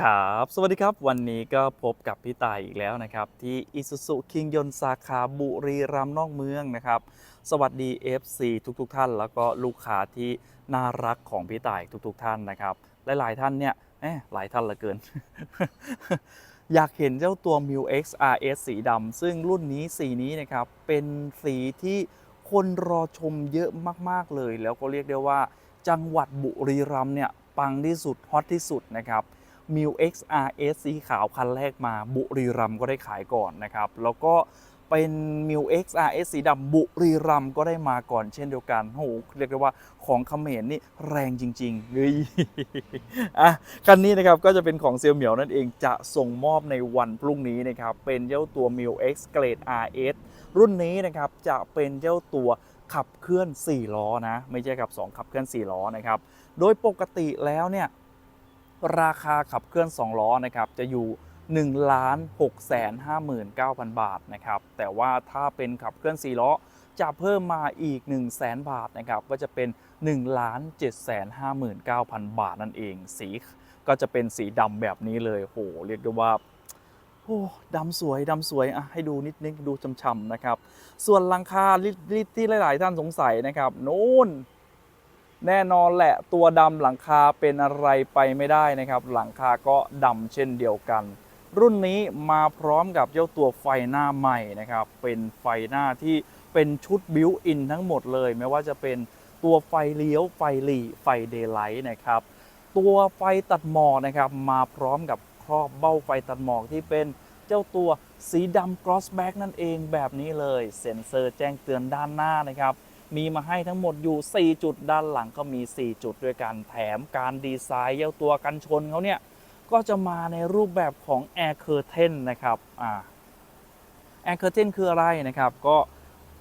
ครับ สวัสดีครับ วันนี้ก็พบกับพี่ตายอีกแล้วนะครับ ที่อิสุสุคิงยนสาขาบุรีรัมย์นอกเมืองนะครับ สวัสดี FC ทุกๆทท่าน แล้วก็ลูกค้าที่น่ารักของพี่ตายทุกๆ ท่านนะครับ หลายๆท่านเนี่ยแหมหลายท่านเหลือเกิน อยากเห็นเจ้าตัว m i u X RS สีดำซึ่งรุ่นนี้สีนี้นะครับ เป็นสีที่คนรอชมเยอะมากๆเลย แล้วก็เรียกได้ว่า จังหวัดบุรีรัมย์เนี่ยปังที่สุดฮอตที่สุดนะครับ m i u X RS สีขาวคันแรกมาบุรีรัมก็ได้ขายก่อนนะครับ แล้วก็เป็น m i u X RS สีดำบุรีรัมก็ได้มาก่อนเช่นเดียวกันโอ้โหเรียกได้ว่าของเขมรนี่แรงจริงๆเฮ้ยอะคันนี้นะครับก็จะเป็นของเซียวเหมียวนั่นเองจะส่งมอบในวันพรุ่งนี้นะครับ เป็นเจ้าตัว m i u X Grade RS รุ่นนี้นะครับจะเป็นเจ้าตัวขับเคลื่อน 4 ล้อนะ ไม่ใช่กับ 2 ขับเคลื่อน 4 ล้อนะครับ โดยปกติแล้วเนี่ย ราคาขับเคลื่อน 2 ล้อนะครับจะอยู่1ล้าน6แสน59,000 บาทนะครับแต่ว่าถ้าเป็นขับเคลื่อน 4 ล้อจะเพิ่มมาอีก 1 0 0 0 0แสนบาทนะครับก็จะเป็น1ล้าน7แสน59,000 บาทนั่นเอง สีก็จะเป็นสีดำแบบนี้เลยโหเรียกได้ว่าโอ้ดำสวยดำสวยอะให้ดูนิดนึงดูช่ำๆนะครับ ส่วนหลังคาที่หลาย ๆ ท่านสงสัยนะครับ นู่น แน่นอนแหละตัวดำหลังคาเป็นอะไรไปไม่ได้นะครับ หลังคาก็ดำเช่นเดียวกัน รุ่นนี้มาพร้อมกับเจ้าตัวไฟหน้าใหม่นะครับ เป็นไฟหน้าที่เป็นชุดบิวอินทั้งหมดเลย ไม่ว่าจะเป็นตัวไฟเลี้ยวไฟหลีไฟเดย์ไลท์นะครับ ตัวไฟตัดหมอกนะครับ มาพร้อมกับครอบเบ้าไฟตัดหมอกที่เป็นเจ้าตัวสีดำ cross back นั่นเองแบบนี้เลย เซ็นเซอร์แจ้งเตือนด้านหน้านะครับ มีมาให้ทั้งหมดอยู่ 4 จุดด้านหลังก็มี 4 จุดด้วยกันแถมการดีไซน์เจ้าตัวกันชนเขาเนี่ย ก็จะมาในรูปแบบของ Air Curtain นะครับอ่า Air Curtain คืออะไรนะครับ ก็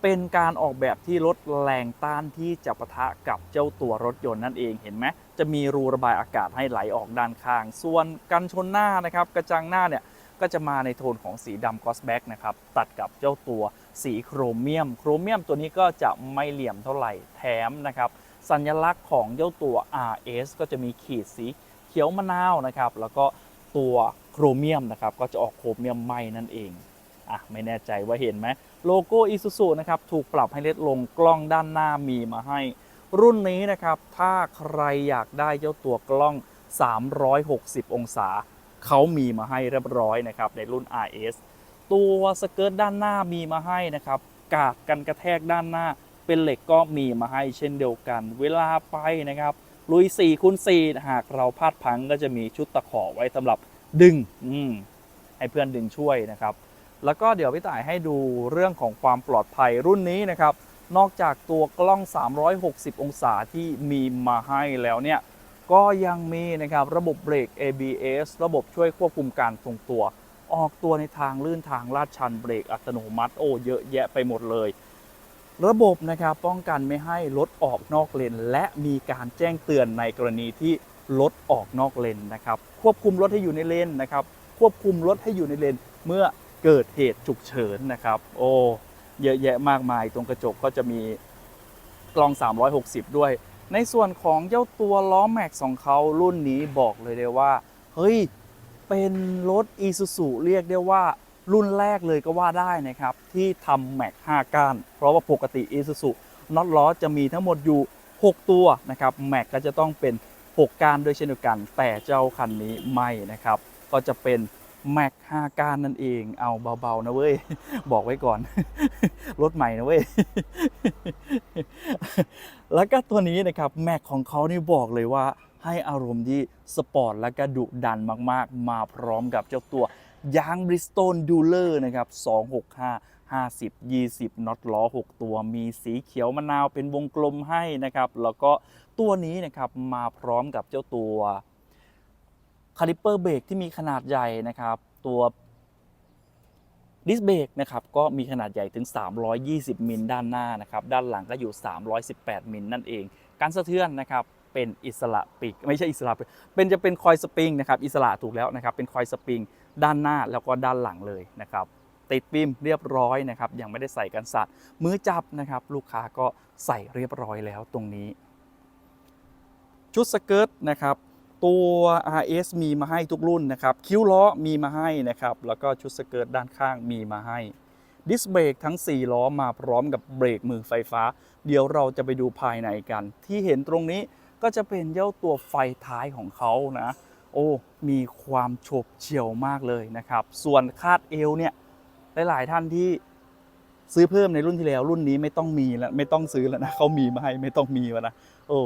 เป็นการออกแบบที่ลดแรงต้านที่จะปะทะกับเจ้าตัวรถยนต์นั่นเองเห็นไหมจะมีรูระบายอากาศให้ไหลออกด้านข้าง ส่วนกันชนหน้านะครับ กระจังหน้าเนี่ย ก็จะมาในโทนของสีดำกอสแบ็กนะครับ ตัดกับเจ้าตัวสีโครเมียม โครเมียมตัวนี้ก็จะไม่เหลี่ยมเท่าไหร่แถมนะครับ สัญลักษณ์ของเจ้าตัว RS ก็จะมีขีดสีเขียวมะนาวนะครับ แล้วก็ตัวโครเมียมนะครับ ก็จะออกโครเมียมไหมนั่นเอง อะ ไม่แน่ใจว่าเห็นไหมโลโก้อิซูซุนะครับ ถูกปรับให้เล็กลงกล้องด้านหน้ามีมาให้ รุ่นนี้นะครับ ถ้าใครอยากได้เจ้าตัวกล้อง 360 องศา เขามีมาให้เรียบร้อยนะครับในรุ่น RS ตัวสเกิร์ตด้านหน้ามีมาให้นะครับกาดกันกระแทกด้านหน้า เป็นเหล็กก็มีมาให้เช่นเดียวกัน เวลาไปนะครับลุย4คูณ4หากเราพลาดพังก็จะมีชุดตะขอไว้สำหรับดึงให้เพื่อนดึงช่วยนะครับ แล้วก็เดี๋ยวพี่ต่ายให้ดูเรื่องของความปลอดภัยรุ่นนี้นะครับ นอกจากตัวกล้อง 360 องศาที่มีมาให้แล้วเนี่ย ก็ยังมีนะครับระบบเบรก ABS ระบบช่วยควบคุมการทรงตัว ออกตัวในทางลื่นทางลาดชันเบรกอัตโนมัติโอ้เยอะแยะไปหมดเลย ระบบนะครับป้องกันไม่ให้รถออกนอกเลน และมีการแจ้งเตือนในกรณีที่รถออกนอกเลนนะครับ ควบคุมรถให้อยู่ในเลนนะครับ ควบคุมรถให้อยู่ในเลนเมื่อเกิดเหตุฉุกเฉินนะครับ โอ้เยอะแยะมากมายตรงกระจกก็จะมีกล้อง 360 ด้วย ในส่วนของเจ้าตัวล้อแม็กของเขารุ่นนี้บอกเลยได้ว่า เฮ้ย เป็นรถ i s u z u เรียกได้ว่ารุ่นแรกเลยก็ว่าได้นะครับ ที่ทำแม็ก5ก้าน เพราะว่าปกติ i s u z u น็อตล้อจะมีทั้งหมดอยู่ 6 ตัวนะครับแม็กก็จะต้องเป็น 6 ก้านด้วยเช่นเดียวกัน แต่เจ้าคันนี้ไม่นะครับ ก็จะเป็น แม็ก5ก้านนั่นเอง เอาเบา ๆ นะเว้ย บอกไว้ก่อน รถใหม่นะเว้ย แล้วก็ตัวนี้นะครับแม็กของเขานี่บอกเลยว่าให้อารมณ์ที่สปอร์ตและก็ดุดันมากๆ มาพร้อมกับเจ้าตัวยาง Bridgestone Dueler นะครับ 265 50 20น็อตล้อ 6 ตัว มีสีเขียวมะนาวเป็นวงกลมให้นะครับ แล้วก็ตัวนี้นะครับมาพร้อมกับเจ้าตัว คาลิปเปอร์เบรกที่มีขนาดใหญ่นะครับ ตัวดิสเบรกนะครับก็มีขนาดใหญ่ถึง 320 มิลด้านหน้านะครับ ด้านหลังก็อยู่ 318 มิลนั่นเอง การสะเทือนนะครับเป็นอิสระปีกไม่ใช่อิสระเป็นจะเป็นคอยสปริงนะครับอิสระถูกแล้วนะครับ เป็นคอยสปริงด้านหน้าแล้วก็ด้านหลังเลยนะครับ ติดฟิล์มเรียบร้อยนะครับ ยังไม่ได้ใส่กันสัตว์มือจับนะครับ ลูกค้าก็ใส่เรียบร้อยแล้วตรงนี้ ชุดสเกิร์ตนะครับ ตัว RS มีมาให้ทุกรุ่นนะครับ คิ้วล้อมีมาให้นะครับ แล้วก็ชุดสเกิร์ตด้านข้างมีมาให้ ดิสเบรกทั้ง 4 ล้อมาพร้อมกับเบรกมือไฟฟ้า เดี๋ยวเราจะไปดูภายในกัน ที่เห็นตรงนี้ก็จะเป็นเจ้าตัวไฟท้ายของเขานะ โอ้ มีความโฉบเฉี่ยวมากเลยนะครับ ส่วนคาดเอวเนี่ย หลาย ๆ ท่านที่ซื้อเพิ่มในรุ่นที่แล้ว รุ่นนี้ไม่ต้องมีแล้วไม่ต้องซื้อแล้วนะเขามีมาให้ไม่ต้องมีแล้วนะ โอ้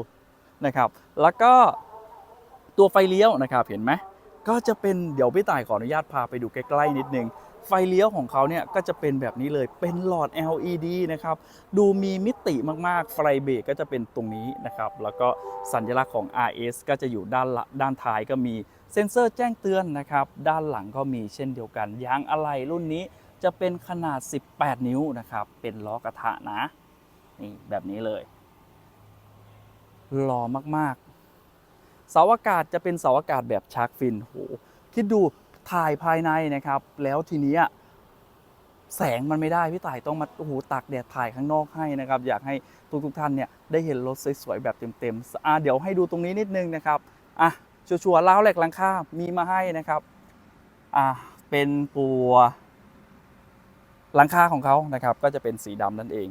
นะครับ แล้วก็ ตัวไฟเลี้ยวนะครับเห็นไหมก็จะเป็นเดี๋ยวพี่ต่ายขออนุญาตพาไปดูใกล้ๆนิดนึง ไฟเลี้ยวของเขาเนี่ยก็จะเป็นแบบนี้เลยเป็นหลอด LED นะครับดูมีมิติมากๆไฟเบรกก็จะเป็นตรงนี้นะครับแล้วก็สัญลักษณ์ของ RS ก็จะอยู่ด้านละด้านท้ายก็มีเซ็นเซอร์แจ้งเตือนนะครับด้านหลังก็มีเช่นเดียวกันยางอะไหล่รุ่นนี้จะเป็นขนาด 18 นิ้วนะครับเป็นล้อกระทะนะนี่แบบนี้เลยหล่อมากๆ เสาอากาศจะเป็นเสาอากาศแบบชาร์กฟินโหคิดดูถ่ายภายในนะครับ แล้วทีนี้แสงมันไม่ได้พี่ต่ายต้องมาโอ้โหตากแดดถ่ายข้างนอกให้นะครับ อยากให้ทุกทุกๆท่านเนี่ยได้เห็นรถสวยๆแบบเต็มๆอะเดี๋ยวให้ดูตรงนี้นิดนึงนะครับอะชัวร์ๆล้าวแหลกหลังคามีมาให้นะครับอะเป็นตัวหลังคาของเขานะครับ ก็จะเป็นสีดำนั่นเอง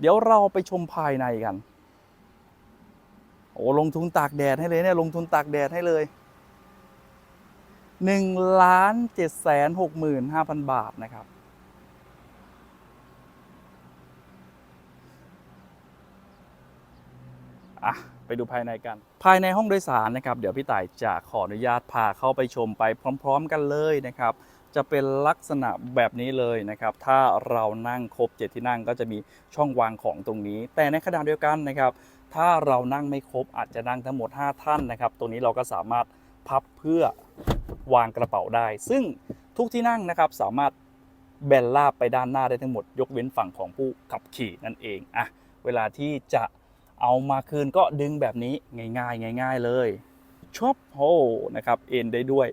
เดี๋ยวเราไปชมภายในกัน โอ้ลงทุนตากแดดให้เลยเนี่ยลงทุนตากแดดให้เลย1ล้าน7แสน6หมื่น5พันบาทนะครับ อะ ไปดูภายในกัน ภายในห้องโดยสารนะครับ เดี๋ยวพี่ต่ายจะขออนุญาตพาเข้าไปชมไปพร้อม ๆ กันเลยนะครับ จะเป็นลักษณะแบบนี้เลยนะครับ ถ้าเรานั่งครบเจ็ดที่นั่งก็จะมีช่องวางของตรงนี้ แต่ในขณะเดียวกันนะครับ ถ้าเรานั่งไม่ครบอาจจะนั่งทั้งหมด 5 ท่านนะครับตรงนี้เราก็สามารถพับเพื่อวางกระเป๋าได้ ซึ่งทุกที่นั่งนะครับสามารถแบนลาบไปด้านหน้าได้ทั้งหมด ยกเว้นฝั่งของผู้ขับขี่นั่นเองอะเวลาที่จะเอามาคืนก็ดึงแบบนี้ง่ายๆ ง่าย ๆ เลยชอปโฮนะครับเอ็นได้ด้วย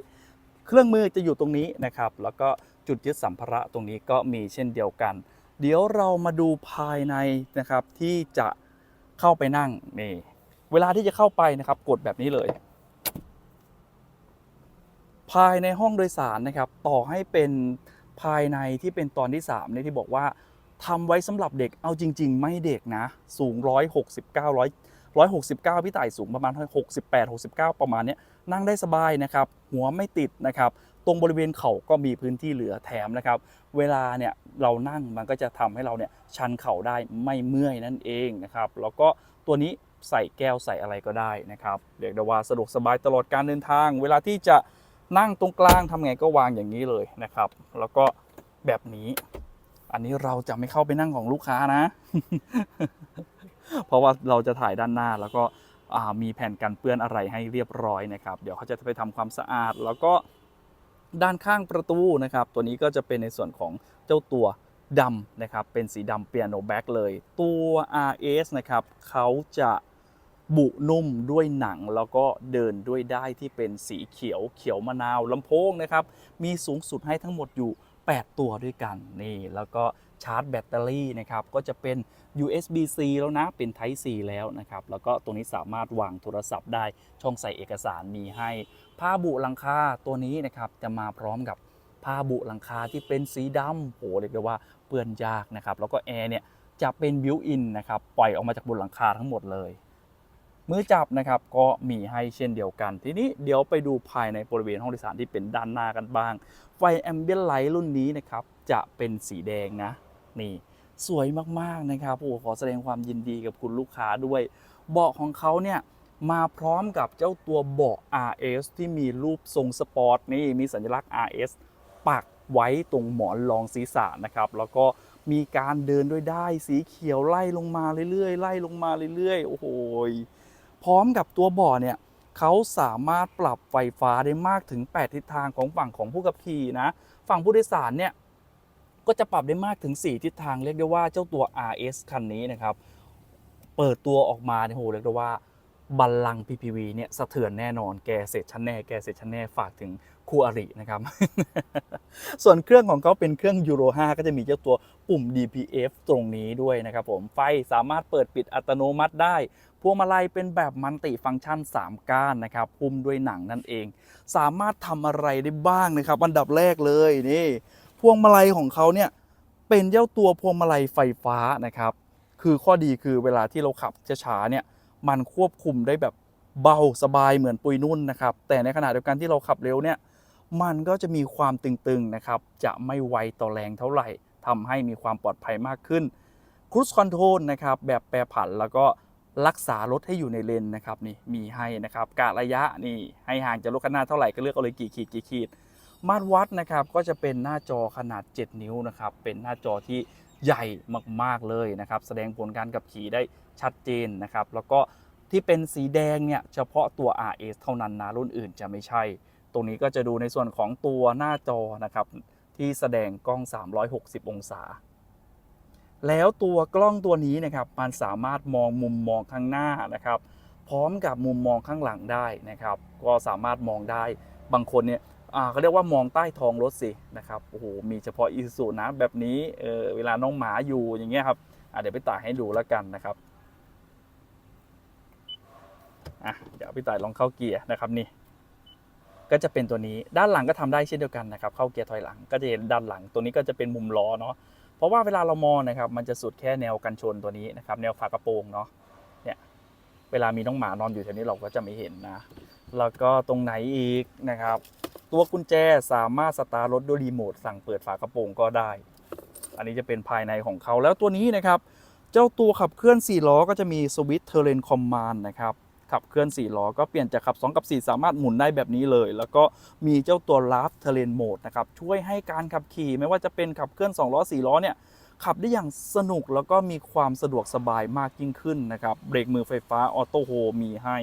เครื่องมือจะอยู่ตรงนี้นะครับ แล้วก็จุดยึดสัมภาระตรงนี้ก็มีเช่นเดียวกัน เดี๋ยวเรามาดูภายในนะครับที่จะ เข้าไปนั่งนี่เวลาที่จะเข้าไปนะครับ กดแบบนี้เลย ภายในห้องโดยสารนะครับ ต่อให้เป็นภายในที่เป็นตอนที่3เนี่ยที่บอกว่าทำไว้สำหรับเด็กเอาจริง ๆ ไม่เด็กนะ สูง 169 100 169 พี่ต่ายสูงประมาณ 68 69 ประมาณเนี้ยนั่งได้สบายนะครับ หัวไม่ติดนะครับ ตรงบริเวณเข่าก็มีพื้นที่เหลือแถมนะครับ เวลาเนี่ยเรานั่งมันก็จะทำให้เราเนี่ยชันเข่าได้ไม่เมื่อยนั่นเองนะครับ แล้วก็ตัวนี้ใส่แก้วใส่อะไรก็ได้นะครับ เรียกได้ว่าสะดวกสบายตลอดการเดินทาง เวลาที่จะนั่งตรงกลางทำไงก็วางอย่างนี้เลยนะครับ แล้วก็แบบนี้ อันนี้เราจะไม่เข้าไปนั่งของลูกค้านะ เพราะว่าเราจะถ่ายด้านหน้าแล้วก็มีแผ่นกันเปื้อนอะไรให้เรียบร้อยนะครับ เดี๋ยวเขาจะไปทำความสะอาดแล้วก็ ด้านข้างประตูนะครับ ตัวนี้ก็จะเป็นในส่วนของเจ้าตัวดำนะครับ เป็นสีดำเปียโนแบ็กเลย ตัว RS นะครับเขาจะบุนุ่มด้วยหนังแล้วก็เดินด้วยได้ที่เป็นสีเขียวเขียวมะนาวลำโพงนะครับ มีสูงสุดให้ทั้งหมดอยู่ 8 ตัวด้วยกันนี่แล้วก็ชาร์จแบตเตอรี่นะครับก็จะเป็น USB-C แล้วนะ เป็น Type C แล้วนะครับ แล้วก็ตัวนี้สามารถวางโทรศัพท์ได้ช่องใส่เอกสารมีให้ ผ้าบุหลังคาตัวนี้นะครับจะมาพร้อมกับผ้าบุหลังคาที่เป็นสีดำโหเรียกได้ว่าเปื้อนยากนะครับ แล้วก็แอร์เนี่ยจะเป็นบิวอินนะครับ ปล่อยออกมาจากบนหลังคาทั้งหมดเลย มือจับนะครับก็มีให้เช่นเดียวกัน ทีนี้เดี๋ยวไปดูภายในบริเวณห้องโดยสารที่เป็นด้านหน้ากันบ้าง ไฟแอมเบียนไลท์รุ่นนี้นะครับจะเป็นสีแดงนะนี่สวยมากๆนะครับโอ้ขอแสดงความยินดีกับคุณลูกค้าด้วย เบาะของเขาเนี่ยมาพร้อมกับเจ้าตัวเบาะ RS ที่มีรูปทรงสปอร์ตนี่มีสัญลักษณ์ RS ปักไว้ตรงหมอนรองศีรษะนะครับ แล้วก็มีการเดินด้วยได้สีเขียวไล่ลงมาเรื่อยๆ ไล่ลงมาเรื่อยๆ โอ้โห พร้อมกับตัวบาะเนี่ยเขาสามารถปรับไฟฟ้าได้มากถึง 8 ทิศทางของฝั่งของผู้ขับขี่นะ ฝั่งผู้โดยสารเนี่ยก็จะปรับได้มากถึง 4 ทิศทางเรียกได้ว่าเจ้าตัว RS คันนี้นะครับ เปิดตัวออกมาเนี่ยโหเรียกได้ว่าบัลลังก์ PPV เนี่ยสะเทือนแน่นอนแกเสร็จชั้นแน่แกเสร็จชั้นแน่ฝากถึงคู่อรินะครับ ส่วนเครื่องของเขาเป็นเครื่องยูโร5ก็จะมีเจ้าตัวปุ่ม DPF ตรงนี้ด้วยนะครับผมไฟสามารถเปิดปิดอัตโนมัติได้ พวงมาลัยเป็นแบบมันติฟังก์ชัน 3 ก้านนะครับหุ้มด้วยหนังนั่นเอง สามารถทำอะไรได้บ้างนะครับ อันดับแรกเลยนี่ พวงมาลัยของเขาเนี่ยเป็นเจ้าตัวพวงมาลัยไฟฟ้านะครับ คือข้อดีคือเวลาที่เราขับช้าๆเนี่ยมันควบคุมได้แบบเบาสบายเหมือนปุยนุ่นนะครับ แต่ในขณะเดียวกันที่เราขับเร็วเนี่ยมันก็จะมีความตึงๆนะครับ จะไม่ไวต่อแรงเท่าไหร่ทำให้มีความปลอดภัยมากขึ้นครู i คอนโทรลนะครับแบบแปรผันแล้วก็ รักษารถให้อยู่ในเลนนะครับนี่มีให้นะครับกะระยะนี่ให้ห่างจากรถคันหน้าเท่าไหร่ก็เลือกเอาเลยกี่ขีดกี่ขีด มาตรวัดนะครับก็จะเป็นหน้าจอขนาด 7 นิ้วนะครับเป็นหน้าจอที่ใหญ่มากๆเลยนะครับแสดงผลการขับขี่ได้ชัดเจนนะครับแล้วก็ที่เป็นสีแดงเนี่ยเฉพาะตัว RS เท่านั้นนะรุ่นอื่นจะไม่ใช่ ตรงนี้ก็จะดูในส่วนของตัวหน้าจอนะครับที่แสดงกล้อง 360 องศา แล้วตัวกล้องตัวนี้นะครับมันสามารถมองมุมมองข้างหน้านะครับ พร้อมกับมุมมองข้างหลังได้นะครับ ก็สามารถมองได้บางคนเนี่ยเขาเรียกว่ามองใต้ท้องรถสินะครับโอ้โหมีเฉพาะอีซูนะแบบนี้เเวลาน้องหมาอยู่อย่างเงี้ยครับเดี๋ยวพี่ต่ายให้ดูแล้วกันนะครับอะเดี๋ยวพี่ต่ายลองเข้าเกียร์นะครับนี่ ก็จะเป็นตัวนี้ด้านหลังก็ทำได้เช่นเดียวกันนะครับ เข้าเกียร์ถอยหลังก็จะเห็นด้านหลังตัวนี้ก็จะเป็นมุมล้อเนาะ เพราะว่าเวลาเรามองนะครับ มันจะสุดแค่แนวกันชนตัวนี้นะครับ แนวฝากระโปรงเนาะเนี่ยเวลามีน้องหมานอนอยู่แถวนี้เราก็จะไม่เห็นนะ แล้วก็ตรงไหนอีกนะครับ ตัวกุญแจสามารถสตาร์ทรถด้วยรีโมทสั่งเปิดฝากระโปรงก็ได้ อันนี้จะเป็นภายในของเขาแล้วตัวนี้นะครับ เจ้าตัวขับเคลื่อน4ล้อก็จะมีสวิตช์เทเลนคอมมานนะครับ ขับเคลื่อน 4 ล้อ ก็เปลี่ยนจากขับ 2 กับ 4 สามารถหมุนได้แบบนี้เลย แล้วก็มีเจ้าตัวลาฟเทเลนโหมดนะครับ ช่วยให้การขับขี่ไม่ว่าจะเป็นขับเคลื่อน 2 ล้อ 4 ล้อเนี่ยขับได้อย่างสนุกแล้วก็มีความสะดวกสบายมากยิ่งขึ้นนะครับ เบรกมือไฟฟ้าออโต้โฮมีให้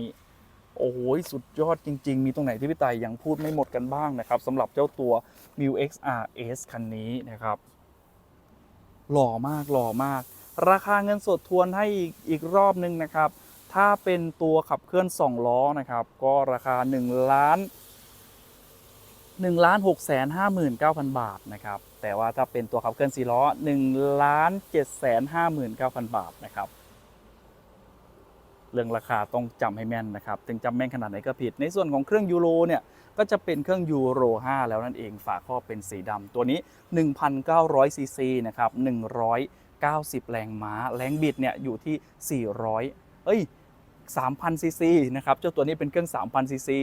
โอ้โห สุดยอดจริง ๆ มีตรงไหนที่พี่ไต่ยังพูดไม่หมดกันบ้างนะครับสำหรับเจ้าตัว m i u X RS คันนี้นะครับ หล่อมากหล่อมาก ราคาเงินสดทวนให้อีกอีกรอบนึงนะครับ ถ้าเป็นตัวขับเคลื่อน 2 ล้อนะครับ ก็ราคา1ล้าน1ล้าน6แสน59,000 บาทนะครับ แต่ว่าถ้าเป็นตัวขับเคลื่อน4ล้อ1ล้าน7แสน59,000 บาทนะครับ เรื่องราคาต้องจำให้แม่นนะครับ ถึงจำแม่นขนาดไหนก็ผิด ในส่วนของเครื่องยูโรเนี่ย ก็จะเป็นเครื่องยูโร 5 แล้วนั่นเอง ฝาครอบเป็นสีดำตัวนี้ 1,900ซีซีนะครับ 190 แรงม้า แรงบิดเนี่ยอยู่ที่ 400 เอ้ย3,000ซีซีนะครับ เจ้าตัวนี้เป็นเครื่อง 3,000ซีซี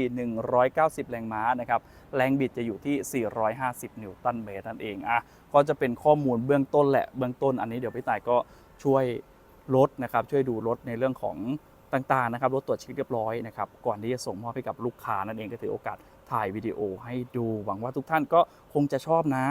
190 แรงม้านะครับ แรงบิดจะอยู่ที่ 450 นิวตันเมตรนั่นเอง อะ ก็จะเป็นข้อมูลเบื้องต้นแหละ เบื้องต้นอันนี้เดี๋ยวพี่ต่ายก็ช่วยรถนะครับ ช่วยดูรถในเรื่องของต่างๆนะครับ รถตรวจเช็คเรียบร้อยนะครับ ก่อนที่จะส่งมอบให้กับลูกค้านั่นเองก็ถือโอกาสถ่ายวิดีโอให้ดู หวังว่าทุกท่านก็คงจะชอบนะ